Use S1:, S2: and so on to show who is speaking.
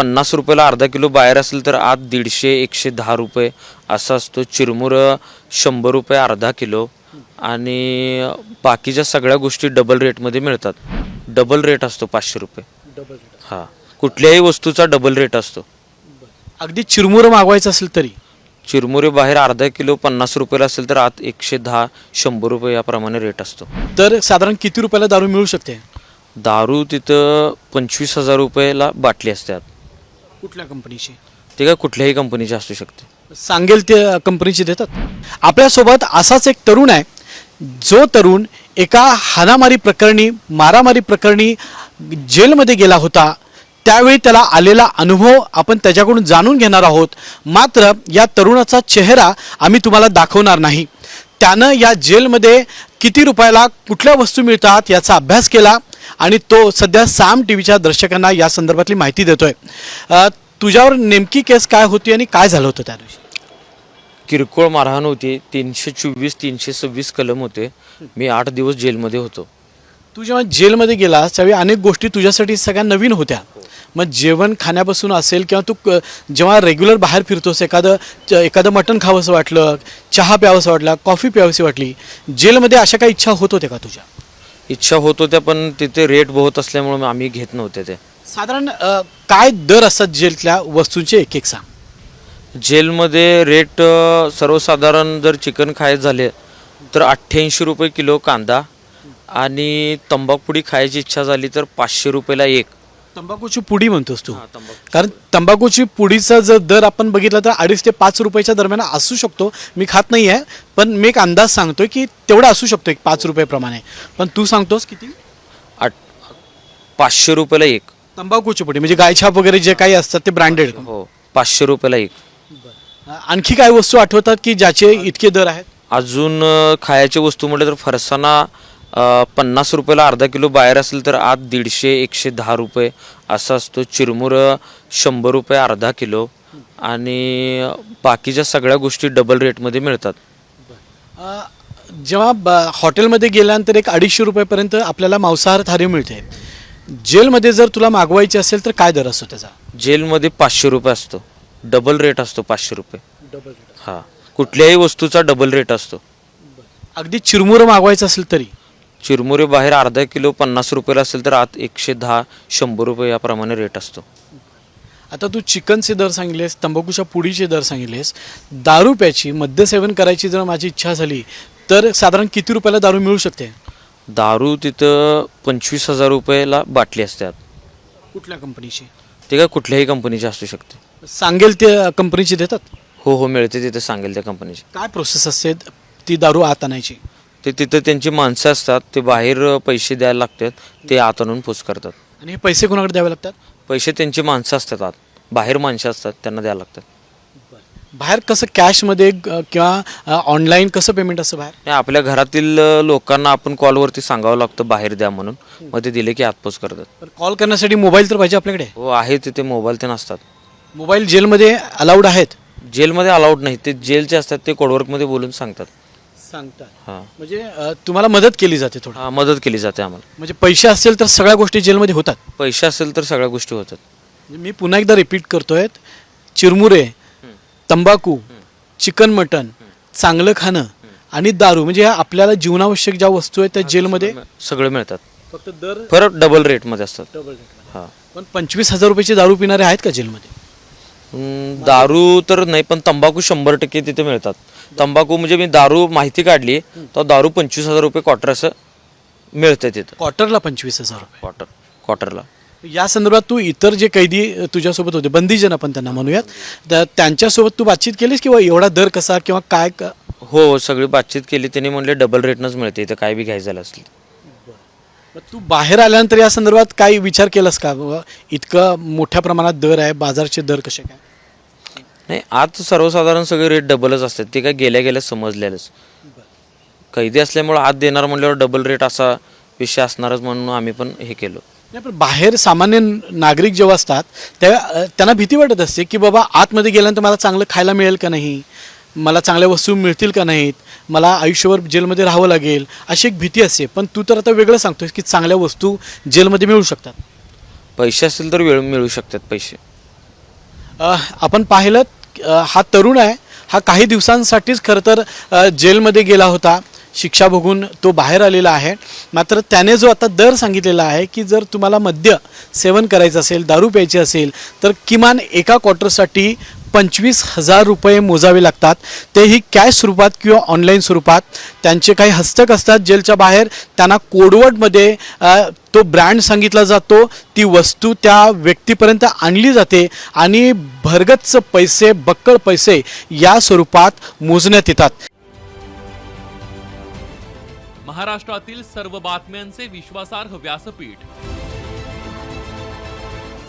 S1: पन्नास रुपयाला अर्धा किलो बाहेर असेल तर आत दीडशे एकशे दहा रुपये असा असतो. चिरमुर शंभर रुपये अर्धा किलो. आणि बाकीच्या सगळ्या गोष्टी डबल रेटमध्ये मिळतात. डबल रेट असतो पाचशे रुपये. हां. कुठल्याही वस्तूचा डबल रेट असतो.
S2: अगदी चिरमुरं मागवायचं असेल तरी?
S1: चिरमुरे बाहेर अर्धा किलो पन्नास रुपयाला असेल तर आत एकशे दहा शंभर रुपये याप्रमाणे रेट असतो.
S2: तर साधारण किती रुपयाला दारू मिळू शकते?
S1: दारू तिथं पंचवीस हजार रुपयाला बाटली असते आत.
S2: कुठल्या कंपनीची
S1: ते काय कुठल्याही कंपनीची असू शकते.
S2: सांगेल ते कंपनीची देतात. आपल्यासोबत असाच एक तरुण आहे. जो तरुण एका हाणामारी प्रकरणी मारामारी प्रकरणी जेलमध्ये गेला होता. त्यावेळी त्याला आलेला अनुभव आपण त्याच्याकडून जाणून घेणार आहोत. मात्र या तरुणाचा चेहरा आम्ही तुम्हाला दाखवणार नाही. त्यानं या जेलमध्ये किती रुपयाला कुठल्या वस्तू मिळतात याचा अभ्यास केला. आणि तो सध्या साम टी व्हीच्या दर्शकांना या संदर्भातली माहिती देतोय. तुझ्यावर नेमकी केस काय होती आणि काय झालं होतं त्या दिवशी
S1: किरकोळ मारहाण होती. तीनशे चोवीस तीनशे सव्वीस कलम होते. मी आठ दिवस जेलमध्ये होतो.
S2: तू जेव्हा जेलमध्ये गेलास त्यावेळी अनेक गोष्टी तुझ्यासाठी सगळ्या नवीन होत्या. मग जेवण खाण्यापासून असेल किंवा तू क- जेव्हा रेग्युलर बाहेर फिरतोस एखादं एखादं मटण खावंसं वाटलं चहा प्यावंसं वाटला कॉफी प्यावीशी वाटली जेलमध्ये अशा काही इच्छा होत होत्या का तुझ्या?
S1: इच्छा होत होत्या पण तिथे रेट बहुत असल्यामुळे आम्ही घेत नव्हते ते.
S2: साधारण अ, काय दर असतात जेलच्या वस्तूंचे एक एक सांग.
S1: जेलमध्ये रेट अ, सर्वसाधारण जर चिकन खायचं झाले तर अठ्ठ्याऐंशी रुपये किलो कांदा आणि तंबाखुडी खायची इच्छा झाली तर पाचशे रुपयाला एक.
S2: तंबाखूची पुडी म्हणतोस तू. कारण तंबाखूची पुडीचा जर दर आपण बघितला तर अडीच ते पाच रुपयाच्या दरम्यान असू शकतो. मी खात नाही आहे पण मी एक अंदाज सांगतोय की तेवढा असू शकतो एक पाच रुपयाप्रमाणे. पण तू सांगतोस किती?
S1: आठ पाचशे रुपयाला एक.
S2: तंबाखूची पुडी म्हणजे गायछाप वगैरे जे काही असतात ते ब्रँडेड
S1: हो पाचशे रुपयाला एक.
S2: आणखी काय वस्तू आठवतात की ज्याचे इतके दर आहेत?
S1: अजून खायच्या वस्तू म्हटलं तर फरसाणा अ, पन्नास रुपयाला अर्धा किलो बाहेर असेल तर आत दीडशे एकशे दहा रुपये असा असतो. चिरमुर शंभर रुपये अर्धा किलो. आणि बाकीच्या सगळ्या गोष्टी डबल रेटमध्ये मिळतात.
S2: जेव्हा ब- हॉटेलमध्ये गेल्यानंतर एक अडीचशे रुपयापर्यंत आपल्याला मांसाहार थाळी मिळते. जेलमध्ये जर तुला मागवायची असेल तर काय दर असतो त्याचा?
S1: जेलमध्ये पाचशे रुपये असतो. डबल रेट असतो पाचशे रुपये. हां. कुठल्याही वस्तूचा डबल रेट असतो.
S2: अगदी चिरमुरं मागवायचं असेल तरी.
S1: चिरमुरे बाहेर अर्धा किलो पन्नास रुपयाला असेल तर आत एकशे दहा शंभर रुपये याप्रमाणे रेट असतो.
S2: आता तू चिकनचे दर सांगितलेस तंबाखूच्या पुडीचे दर सांगितलेस दारू प्यायची मद्यसेवन करायची जर माझी इच्छा झाली तर साधारण किती रुपयाला दारू मिळू शकते?
S1: दारू तिथं पंचवीस हजार रुपयाला बाटली असते आत
S2: कुठल्या कंपनीची?
S1: ते काय कुठल्याही कंपनीची असू शकते.
S2: सांगेल ते कंपनीची देतात?
S1: हो हो मिळते तिथे सांगेल त्या कंपनीची.
S2: काय प्रोसेस असते ती दारू आत आणायची?
S1: ते तिथं त्यांची माणसं असतात ते बाहेर पैसे द्यायला लागतात ते आत आणून पोच करतात.
S2: आणि हे पैसे कोणाकडे द्यावे लागतात?
S1: पैसे त्यांची माणसं असतात आत. बाहेर माणसं असतात त्यांना द्यायला लागतात.
S2: बाहेर कसं कॅशमध्ये ग- किंवा ऑनलाईन कसं पेमेंट असतं बाहेर?
S1: आणि आपल्या घरातील अ, लोकांना आपण कॉलवरती सांगावं लागतं बाहेर द्या म्हणून. मग ते दिले की आतपोच करतात.
S2: पण कॉल करण्यासाठी मोबाईल तर पाहिजे आपल्याकडे?
S1: हो आहे तिथे मोबाईल ते नसतात.
S2: मोबाईल जेलमध्ये अलाउड आहेत?
S1: जेलमध्ये अलाउड नाही ते जेलचे असतात ते कोडवर्कमध्ये बोलून सांगतात.
S2: सांगतात.
S1: हां.
S2: म्हणजे अ, तुम्हाला मदत केली जाते थोडं.
S1: हां मदत केली जाते आम्हाला.
S2: म्हणजे पैसे असतील तर सगळ्या गोष्टी जेलमध्ये होतात.
S1: पैसे असेल तर सगळ्या गोष्टी होतात.
S2: म्हणजे मी पुन्हा एकदा रिपीट करतोय चिरमुरे तंबाखू चिकन मटन चांगलं खाणं आणि दारू. म्हणजे ह्या आपल्याला जीवनावश्यक ज्या वस्तू आहेत त्या जेलमध्ये
S1: सगळं मिळतात.
S2: फक्त दर
S1: परत डबल रेटमध्ये असतात. हां.
S2: पण पंचवीस हजार रुपयाची दारू पिणारे आहेत का जेलमध्ये?
S1: दारू तर नाही पण तंबाखू शंभर टक्के तिथे मिळतात. तंबाखू म्हणजे मी दारू माहिती काढली तर दारू पंचवीस हजार रुपये क्वार्टर असं मिळतं तिथं.
S2: क्वार्टरला पंचवीस हजार रुपये.
S1: क्वार्टर क्वार्टरला
S2: या संदर्भात तू इतर जे कैदी अ, तुझ्यासोबत होते बंदीजन आपण त्यांना म्हणूयात तर त्यांच्यासोबत तू बातचीत केलीस किंवा एवढा दर कसा किंवा काय क-
S1: हो सगळी बातचीत केली त्यांनी म्हणले डबल रेटनंच मिळते इथं काय बी घ्यायचं असलं.
S2: तू बाहेर आल्यानंतर या संदर्भात काही विचार केलास का? इतकं मोठ्या प्रमाणात दर आहे बाजारचे दर कसे काय?
S1: नाही आज सर्वसाधारण सगळे रेट डबलच असतात. ते काय गेल्या गेल्या समजलेलंच. कैदी असल्यामुळं आत देणार म्हणल्यावर डबल रेट असा विषय असणारच म्हणून आम्ही पण हे केलं.
S2: नाही पण बाहेर सामान्य नागरिक जेव्हा असतात त्या त्यांना भीती वाटत असते की बाबा आतमध्ये गेल्यानंतर मला चांगलं खायला मिळेल का नाही? मला चांगल्या वस्तू मिळतील का नाहीत? मला आयुष्यभर जेलमध्ये राहावं लागेल अशी एक भीती असते. पण तू तर आता वेगळं सांगतोस की चांगल्या वस्तू जेलमध्ये मिळू शकतात.
S1: पैसे असेल तर वेळ मिळू शकतात पैसे.
S2: अ, आपण पाहिलं अ, हा तरुण आहे. हा काही दिवसांसाठीच खरं तर अ, जेलमध्ये गेला होता. शिक्षा भोगून तो बाहेर आलेला आहे. मात्र त्याने जो आता दर सांगितलेला आहे की जर तुम्हाला मद्य सेवन करायचं असेल दारू प्यायची असेल तर किमान एका क्वार्टरसाठी पंचवीस हजार रुपये मोजावे लागतात. तेही कॅश स्वरूपात किंवा ऑनलाईन स्वरूपात. त्यांचे काही हस्तक असतात जेलच्या बाहेर. त्यांना कोडवटमध्ये तो ब्रँड सांगितला जातो. ती वस्तू त्या व्यक्तीपर्यंत आणली जाते आणि भरगच्च पैसे बक्कळ पैसे या स्वरूपात मोजण्यात येतात.
S3: महाराष्ट्रातील सर्व बातम्यांचे विश्वासार्ह व्यासपीठ.